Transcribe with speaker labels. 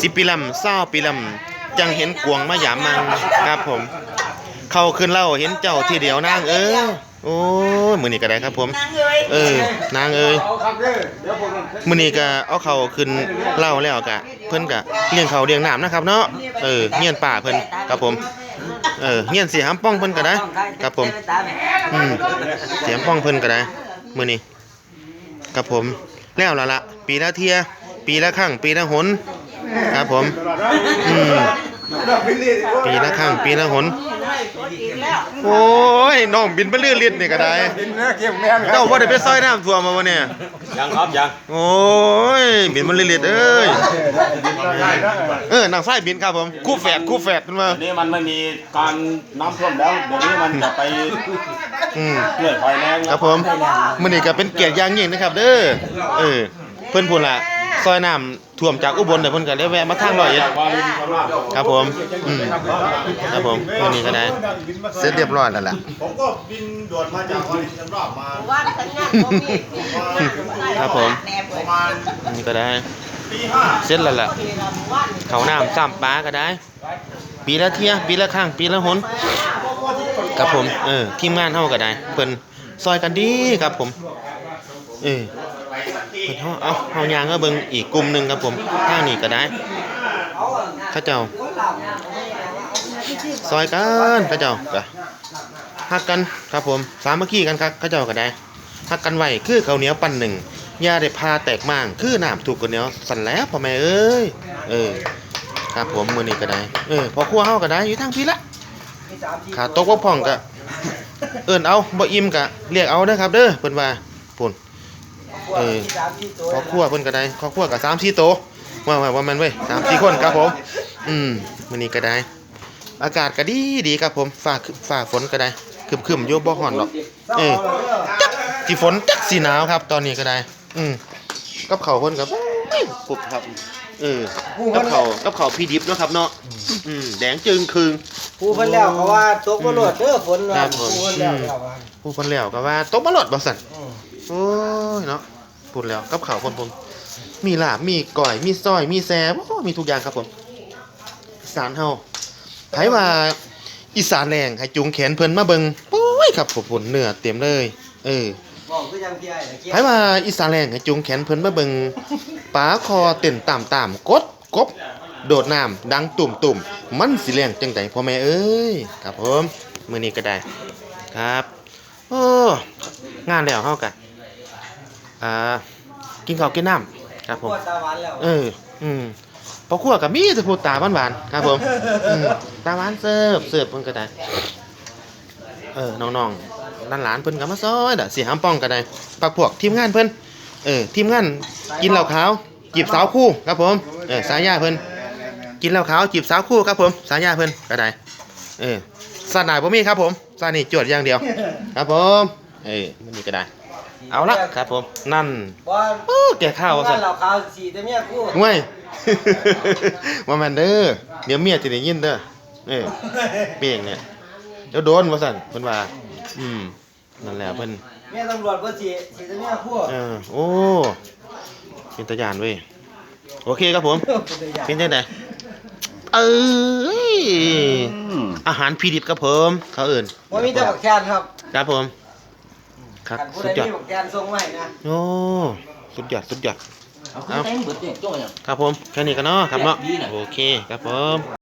Speaker 1: สิปีลำเศร้าปีลำจังเห็นกวงมาหยามมังครับผม เข้าขึ้นเล่าเห็นเจ้าทีเดียวนางเออโอ้ยมือนี้ก็ได้ครับผม
Speaker 2: เอ
Speaker 1: อนางเอ้ยมือนี้ก็เอาเขาขึ้นเล่าแล้วก็เพิ่นก็เลี้ยงเขาเลี้ยงน้ำนะครับ เนาะเออเฮียนป่าเพิ่นครับผมเออเฮียนเสิหำป้องเพิ่นก็ได้ครับผมอืมเสียงป้องเพิ่นก็ได้มือนี้ครับผมแล้วล่ะละปีละเทีย ปีละครั้งปีละหนครับผมอืมปีละครั้งปีละหนโอ้ยน้องบินไปเรื่อยๆนี่ก็ได้เจ้าว่าได้ไปซอยน้ำท่วมมาวันเนี่ย
Speaker 3: ยังครับยัง
Speaker 1: โอ้ยบินมันเลียดๆเอ้ยเออนางไส้บินครับผมคู่แฝดคู่แฝดขึ้นมา
Speaker 3: เดี๋ยวนี้มันไม่มีการน้ำท่วมแล้วเดี๋ยวนี้มันจะไป
Speaker 1: อืม
Speaker 3: เลื่อยไฟแรง
Speaker 1: ครับผมมื้อนี้ก็เป็นเกียรติอย่างยิ่งนะครับ เด้อเออเพิ่นพูดล่ะ ซอยน้ำท่วมจากอุบลแต่เพิ่นก็ได้แวะมาทางร้อยเอ็ด
Speaker 3: ว่าลิงข้างล่าง
Speaker 1: ครับผมอืมครับผมมื้อนี้ก็ได้เสร็จเรียบร้อยแล้วล่ะ
Speaker 4: ผมก็บินด่วนมาจากวารินชำราบมา
Speaker 2: ว่าสัญญาณบ่มี
Speaker 1: ครับผม
Speaker 4: ประมาณ
Speaker 1: อันนี้ก็ได้
Speaker 4: ตีห้า
Speaker 1: เสร็จแล้วล่ะเขาน้ำซ้ำปลาก็ได้ ปีละเที่ยปีละครั้งปีละหนครับผมเออทีมงานเฮาก็ได้เพิ่นซอยกันดีครับผมเออเพิ่นเฮาเอาเฮายางก็เบิ่งอีกกลุ่มหนึงครับผมทางนี้ก็ได้ข้าเจ้าซอยกันข้าเจ้าก็ฮักกันครับผมสามัคคีกันครับข้าเจ้าก็ได้ฮักกันไว้คือข้าวเหนียวปั่นหนึ่งย่าได้พาแตกม่างคือน้ำถูกข้าวเหนียวสั่นแล้วพ่อแม่เอ้ยเออครับผมมื้อนี้ก็ได้เออพอครัวเฮาก็ได้อยู่ทางพี่ละขาตกบ่พ่องก็เอิ้นเอาบ่อิ่มก็เรียกเอาเด้อครับเด้อเพิ่นว่าพุ่น เออพอครัวเพิ่นก็ได้ครอบครัวก็3 4โตวว่าว่าว่าแม่นเว้ย3 4คนครับผม อืมมื้อนี้ก็ได้ อากาศก็ดีดีครับผมฝ่าฝ่าฝนก็ได้ครึมๆอยู่บ่ฮ้อนหรอกเออจักสิฝนจักสิหนาวครับ ตอนนี้ก็ได้ อืมกับข้าวเพิ่นก็ปุบครับเออกับเขาวกับเขาวพี่ดิบเนาะครับเนาะอืมแดงจึงคืง
Speaker 5: ผู้เพิ่นแล้วเขาว่าตกบ่รวดเด้อฝน
Speaker 1: ครั
Speaker 5: ว่า
Speaker 1: บผม
Speaker 5: ผู้เพิ่นแล้วแล้วว่า
Speaker 1: ผู้คนแล้วก็ว่าตกมาหลดบ่สั่น
Speaker 5: อืม
Speaker 1: โอ้ยเนาะ พูดแล้วกับเขาวคนผมมีลาบมีก้อย มีซอย มีแซ่บโอ้มีทุกอย่างครับผมอีสานเฮาไผว่าอีสานแรงให้จุงแขนเพิ่นมาเบิ่งโอ้ยครับผมผลเนื้อเต็มเลย เออ
Speaker 5: บอกคือจังพี่ไอ้ตะเกีย
Speaker 1: ไผว่าอีสานแรงให้จุงแขนเพิ่นมาเบิ่งปลาคอเต้นตามตามๆกดกบ โดดน้ำดังตุ่มตุ่มๆมันสิแรงจังไดพ่อแม่เอ้ยครับผมมื้อนี้ก็ได้ครับ โอ้งานแล้วเฮากะ อ่ากินข้าวกินน้ำครับผม
Speaker 5: ปวดตาหวานแล้ว
Speaker 1: เอออืมพอครัวกับมีแต่พูดตาหวานๆครับผมอืมตาหวานเสิร์ฟเสิร์ฟเพิ่นก็ได้เออน้องๆหลานๆเพิ่นก็มาซอยดะสิหามป้องก็ได้ปักพวกทีมงานเพิ่นเออทีมงานกินเหล้าขาวจีบสาวคู่ครับผมเออสายยาเพิ่นกินเหล้าขาวจีบสาวคู่ครับผมสายยาเพิ่นก็ได้เออสาดหน่ายบ่มีครับผมสาดนี่จวดอย่างเดียว ครับผมเออมันนี่ก็ได้ เอาละครับผม นั่น
Speaker 5: บ่
Speaker 1: โอ้แก่ข้าวว่า
Speaker 5: ว่า
Speaker 1: ซั่น
Speaker 5: เราขาวสีแต่เมียกู
Speaker 1: ห่วยว่าแมันเด้อเดี๋ยวเมียจะได้ยินเด้อเออเปียงเนี่ยเดี๋ยวโดนว่าสั่นเพิ่นว่า อืมนั่นแหละเพิ่น
Speaker 5: เมียตำรวจบ่สีสีแต่เมียกู
Speaker 1: เออโอ้เป็นตาญาณเว้ยโอเคครับผมเป็นจังไดเอ้ยอาหารพีดิบครับผมเขาเอิ่น
Speaker 5: บ่มีแต่บักแคนครับ
Speaker 1: ครับผม ครับ
Speaker 5: คันผู้
Speaker 1: สุ
Speaker 5: ใด
Speaker 1: ดยอด
Speaker 5: มีบักแคนส่งมาให้นะ
Speaker 1: โอ้ สุดยอด สุดยอด
Speaker 3: เอาขึ้นแทงเบิดเนี่ยจ้อยอะ
Speaker 1: ครับผม แค่นี้กันเนาะครับเนาะ
Speaker 3: ดีน่ะ
Speaker 1: โอเค ครับผม